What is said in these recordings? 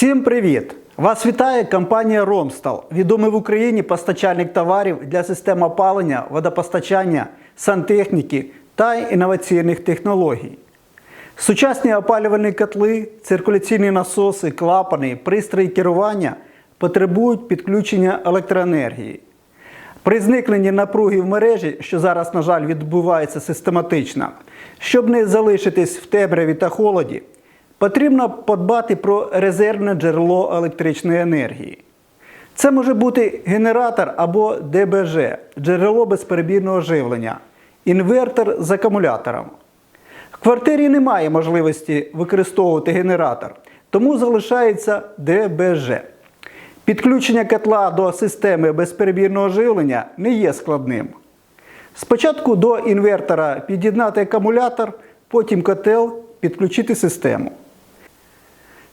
Всім привіт! Вас вітає компанія Ромстал, відомий в Україні постачальник товарів для систем опалення, водопостачання, сантехніки та інноваційних технологій. Сучасні опалювальні котли, циркуляційні насоси, клапани, пристрої керування потребують підключення електроенергії. При зникненні напруги в мережі, що зараз, на жаль, відбувається систематично, щоб не залишитись в темряві та холоді, потрібно подбати про резервне джерело електричної енергії. Це може бути генератор або ДБЖ джерело безперебійного живлення, інвертор з акумулятором. В квартирі немає можливості використовувати генератор, тому залишається ДБЖ. Підключення котла до системи безперебійного живлення не є складним. Спочатку до інвертора під'єднати акумулятор, потім котел підключити систему.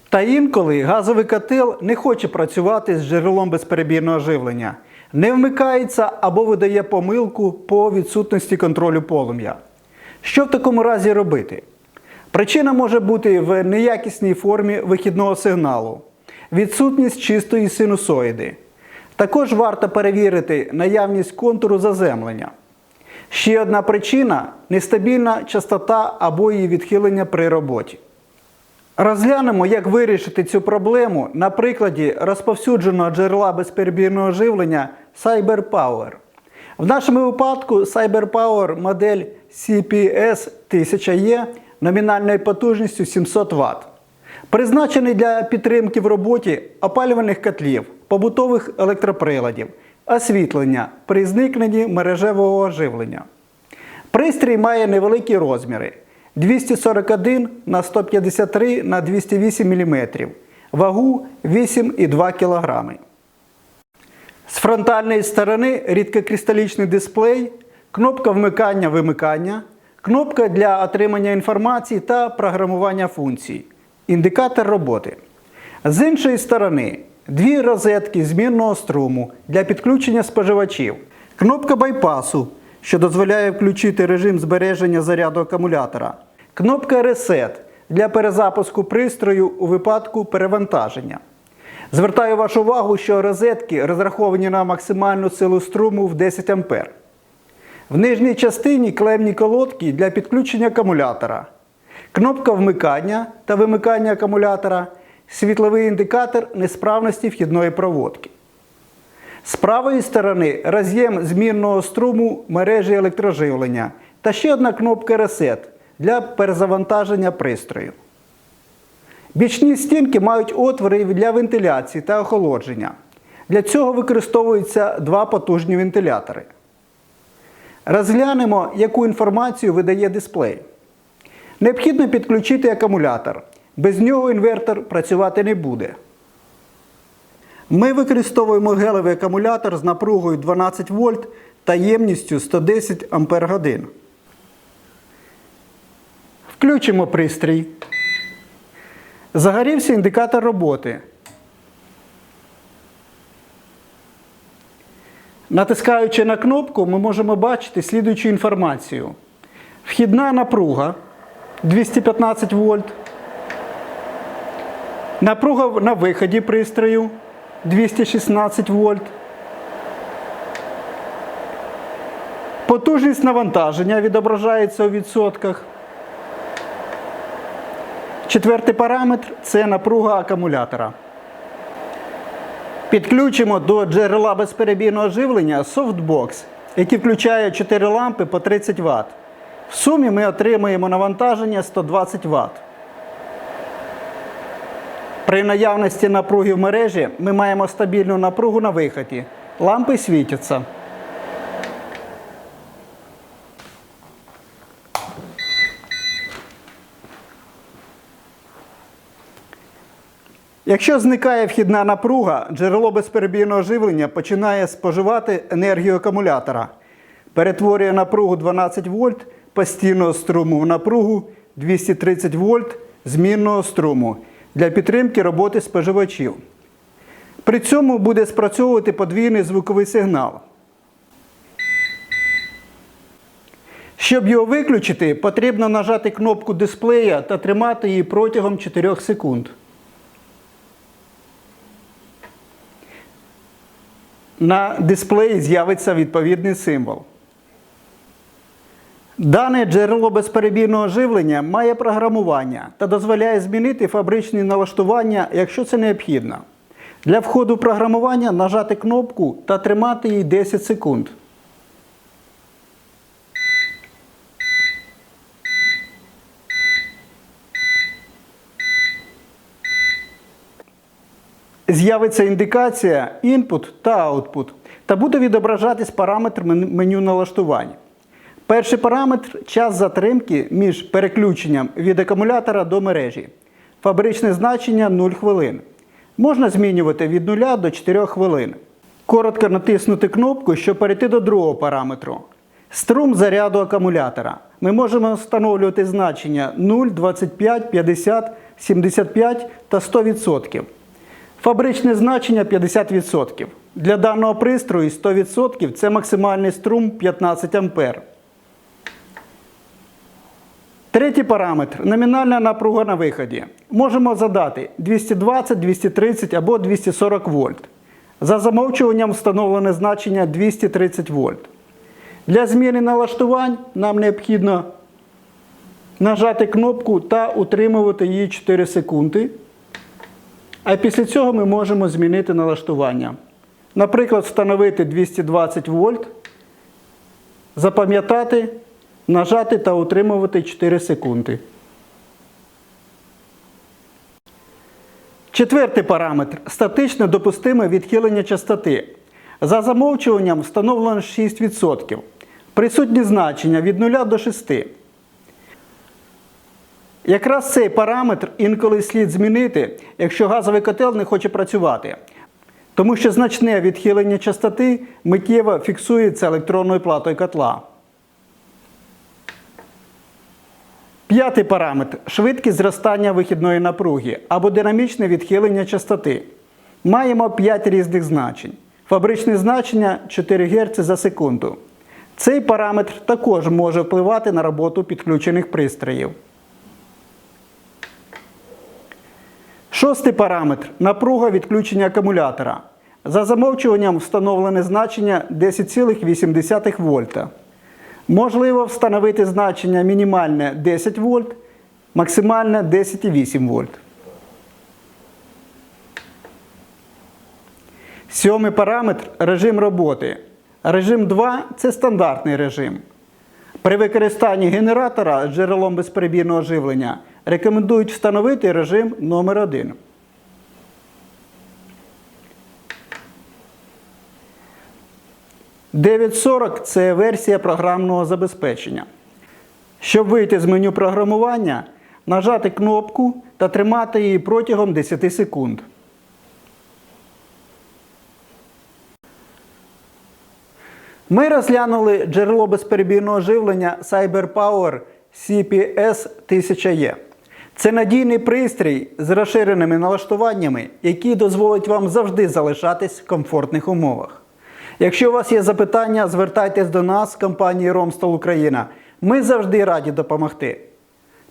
Та інколи газовий котел не хоче працювати з джерелом безперебійного живлення, не вмикається або видає помилку по відсутності контролю полум'я. Що в такому разі робити? Причина може бути в неякісній формі вихідного сигналу, відсутність чистої синусоїди. Також варто перевірити наявність контуру заземлення. Ще одна причина нестабільна частота або її відхилення при роботі. Розглянемо, як вирішити цю проблему на прикладі розповсюдженого джерела безперебійного живлення CyberPower. В нашому випадку CyberPower модель CPS 1000E номінальною потужністю 700 Вт. Призначений для підтримки в роботі опалювальних котлів, побутових електроприладів, освітлення при зникненні мережевого оживлення. Пристрій має невеликі розміри 241 на 153 на 208 мм, вагу 8,2 кг. З фронтальної сторони рідкокристалічний дисплей, кнопка вмикання-вимикання, кнопка для отримання інформації та програмування функцій, індикатор роботи. З іншої сторони, дві розетки змінного струму для підключення споживачів, кнопка байпасу, що дозволяє включити режим збереження заряду акумулятора, кнопка Reset для перезапуску пристрою у випадку перевантаження. Звертаю вашу увагу, що розетки розраховані на максимальну силу струму в 10 А. В нижній частині клемні колодки для підключення акумулятора, кнопка вмикання та вимикання акумулятора, світловий індикатор несправності вхідної проводки. З правої сторони роз'єм змінного струму мережі електроживлення та ще одна кнопка Reset для перезавантаження пристрою. Бічні стінки мають отвори для вентиляції та охолодження. Для цього використовуються два потужні вентилятори. Розглянемо, яку інформацію видає дисплей. Необхідно підключити акумулятор. Без нього інвертор працювати не буде. Ми використовуємо гелевий акумулятор з напругою 12 вольт та ємністю 110 Ах. Включимо пристрій. Загорівся індикатор роботи. Натискаючи на кнопку, ми можемо бачити слідуючу інформацію. Вхідна напруга 215 вольт. Напруга на виході пристрою 216 вольт. Потужність навантаження відображається у відсотках. Четвертий параметр це напруга акумулятора. Підключимо до джерела безперебійного живлення софтбокс, який включає 4 лампи по 30 Вт. В сумі ми отримаємо навантаження 120 Вт. При наявності напруги в мережі ми маємо стабільну напругу на виході. Лампи світяться. Якщо зникає вхідна напруга, джерело безперебійного живлення починає споживати енергію акумулятора, перетворює напругу 12 вольт постійного струму в напругу 230 вольт змінного струму для підтримки роботи споживачів. При цьому буде спрацьовувати подвійний звуковий сигнал. Щоб його виключити, потрібно нажати кнопку дисплея та тримати її протягом 4 секунд. На дисплеї з'явиться відповідний символ. Дане джерело безперебійного живлення має програмування та дозволяє змінити фабричні налаштування, якщо це необхідно. Для входу програмування нажати кнопку та тримати її 10 секунд. З'явиться індикація Input та Output та буде відображатись параметр меню налаштувань. Перший параметр час затримки між переключенням від акумулятора до мережі. Фабричне значення 0 хвилин. Можна змінювати від 0 до 4 хвилин. Коротко натиснути кнопку, щоб перейти до другого параметру. Струм заряду акумулятора. Ми можемо встановлювати значення 0, 25, 50, 75 та 100%. Фабричне значення 50%. Для даного пристрою 100% це максимальний струм 15 А. Третій параметр номінальна напруга на виході. Можемо задати 220, 230 або 240 вольт. За замовчуванням встановлене значення 230 вольт. Для зміни налаштувань нам необхідно нажати кнопку та утримувати її 4 секунди. А після цього ми можемо змінити налаштування. Наприклад, встановити 220 вольт, запам'ятати, нажати та утримувати 4 секунди. Четвертий параметр статичне допустиме відхилення частоти. За замовчуванням встановлено 6%. Присутні значення від 0 до 6. Якраз цей параметр інколи слід змінити, якщо газовий котел не хоче працювати. Тому що значне відхилення частоти миттєво фіксується електронною платою котла. П'ятий параметр швидкість зростання вихідної напруги або динамічне відхилення частоти. Маємо 5 різних значень. Фабричне значення 4 Гц за секунду. Цей параметр також може впливати на роботу підключених пристроїв. Шостий параметр напруга відключення акумулятора. За замовчуванням встановлене значення 10,8 вольта. Можливо встановити значення мінімальне 10 вольт, максимальне 10,8 вольт. Сьомий параметр режим роботи. Режим 2 це стандартний режим. При використанні генератора з джерелом безперебійного живлення рекомендують встановити режим номер 1 940 це версія програмного забезпечення. Щоб вийти з меню програмування, нажати кнопку та тримати її протягом 10 секунд. Ми розглянули джерело безперебійного живлення CyberPower CPS 1000E. Це надійний пристрій з розширеними налаштуваннями, який дозволить вам завжди залишатись в комфортних умовах. Якщо у вас є запитання, звертайтесь до нас, компанії Ромстол Україна. Ми завжди раді допомогти.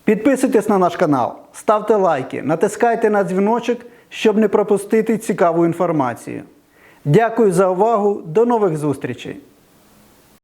Підписуйтесь на наш канал, ставте лайки, натискайте на дзвіночок, щоб не пропустити цікаву інформацію. Дякую за увагу, до нових зустрічей!